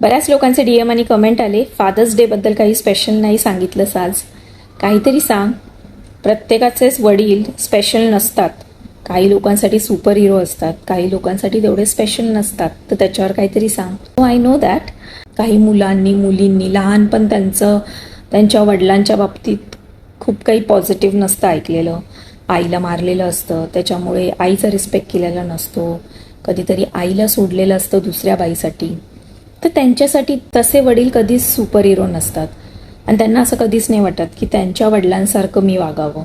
बऱ्याच लोकांचे D M आणि कमेंट आले फादर्स डेबद्दल काही स्पेशल नाही सांगितलंस आज. काहीतरी सांग. प्रत्येकाचेच वडील स्पेशल नसतात. काही लोकांसाठी सुपर हिरो असतात. काही लोकांसाठी तेवढे स्पेशल नसतात. तर त्याच्यावर काहीतरी सांग. आय नो दॅट काही मुलांनी मुलींनी लहानपण त्यांचं त्यांच्या वडिलांच्या बाबतीत खूप काही पॉझिटिव्ह नसतं ऐकलेलं. आईला मारलेलं असतं. त्याच्यामुळे आईचा रिस्पेक्ट केलेला नसतो. कधीतरी आईला सोडलेलं असतं दुसऱ्या बाईसाठी. तर त्यांच्यासाठी तसे वडील कधीच सुपर हिरो नसतात. आणि त्यांना असं कधीच नाही वाटत की त्यांच्या वडिलांसारखं मी वागावं.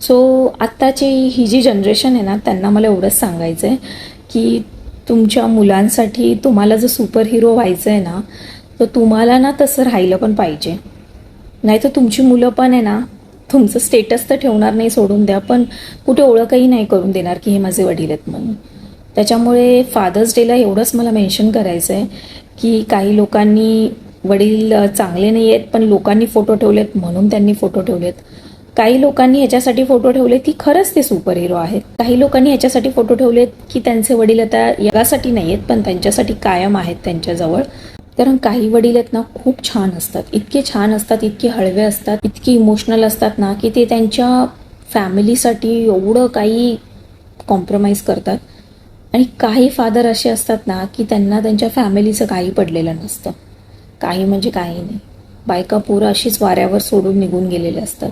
सो आत्ताची ही जी जनरेशन आहे ना त्यांना मला एवढंच सांगायचं आहे की तुमच्या मुलांसाठी तुम्हाला जर सुपर हिरो व्हायचं आहे ना तर तुम्हाला ना तसं राहिलं पण पाहिजे. नाही तर तुमची मुलं पण आहे ना तुमचं स्टेटस तर ठेवणार नाही सोडून द्या पण कुठे ओळखही नाही करून देणार की हे माझे वडील आहेत म्हणून. त्याच्यामुळे फादर्स डेला एवढंच मला मेन्शन करायचं आहे की काही लोकांनी वडील चांगले नाही आहेत पण लोकांनी फोटो ठेवलेत म्हणून त्यांनी फोटो ठेवलेत. काही लोकांनी ह्याच्यासाठी फोटो ठेवले की खरंच ते सुपर हिरो आहेत. काही लोकांनी ह्याच्यासाठी फोटो ठेवलेत की त्यांचे वडील आता यासाठी नाही आहेत पण त्यांच्यासाठी कायम आहेत त्यांच्याजवळ. कारण काही वडील आहेत ना खूप छान असतात. इतके छान असतात इतके हळवे असतात इतके इमोशनल असतात ना की ते त्यांच्या फॅमिलीसाठी एवढं काही कॉम्प्रोमाइज करतात. आणि काही फादर असे असतात ना की त्यांना त्यांच्या फॅमिलीचं काही पडलेलं नसतं. काही म्हणजे काही नाही. बायका पोरं अशीच वाऱ्यावर सोडून निघून गेलेले असतात.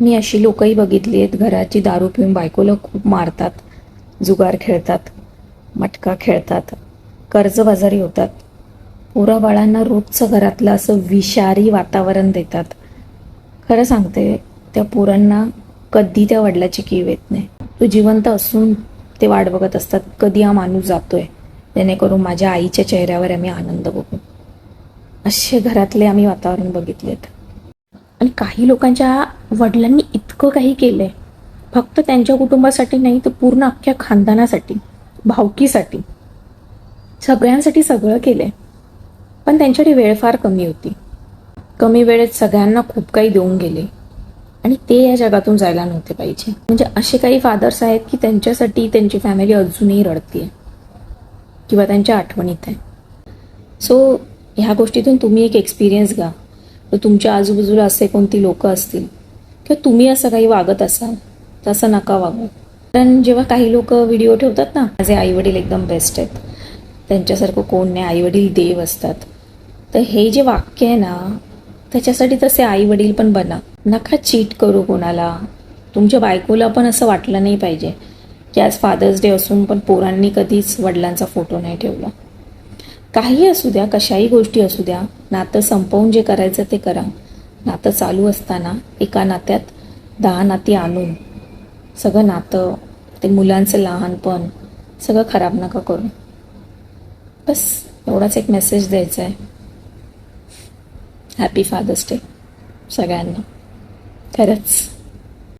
मी अशी लोकंही बघितली आहेत घराची दारू पिऊन बायकोला खूप मारतात जुगार खेळतात मटका खेळतात कर्जबाजारी होतात. पोरा बाळांना रोजचं घरातलं असं विषारी वातावरण देतात. खरं सांगते त्या पोरांना कधी त्या वडिलाची कीव येत नाही. तो जिवंत असून ते वाट बघत असतात कधी हा माणूस जातोय. जेणेकरून माझ्या आईच्या चेहऱ्यावर आम्ही आनंद बघू. असे घरातले आम्ही वातावरण बघितलेत आणि काही लोकांच्या वडिलांनी इतकं काही केलंय. फक्त त्यांच्या कुटुंबासाठी नाही तर पूर्ण अख्ख्या खानदानासाठी भावकीसाठी. सगळ्यांसाठी सगळं केलंय. पण त्यांच्याकडे वेळ फार कमी होती. कमी वेळेत सगळ्यांना खूप काही देऊन गेले. आणि ते या जगातून जायला नव्हते पाहिजे. म्हणजे असे काही फादर्स आहेत की त्यांच्यासाठी त्यांची फॅमिली अजूनही रडते किंवा त्यांच्या आठवणीत आहे. सो ह्या गोष्टीतून तुम्ही एक एक्सपिरियन्स घ्या. तर तुमच्या आजूबाजूला असे कोणती लोक असतील? किंवा तुम्ही असं काही वागत असाल तर असं नका वागू. कारण जेव्हा काही लोक व्हिडिओ ठेवतात ना माझे आईवडील एकदम बेस्ट आहेत. त्यांच्यासारखं कोण नाही आईवडील देव असतात. तर हे जे वाक्य आहे ना त्याच्यासाठी तसे आईवडील पण बना. नका चीट करू कोणाला. तुमच्या बायकोला पण असं वाटलं नाही पाहिजे की आज फादर्स डे असून पण पोरांनी कधीच वडिलांचा फोटो नाही ठेवला. काही असू द्या कशाही गोष्टी असू द्या नातं संपवून जे करायचं ते करा. नातं चालू असताना एका नात्यात दहा नाती आणून सगळं नातं ते मुलांचं लहानपण सगळं खराब नका करू. बस एवढाच एक मेसेज द्यायचा आहे हॅपी फादर्स डे सगळ्यांना. खरंच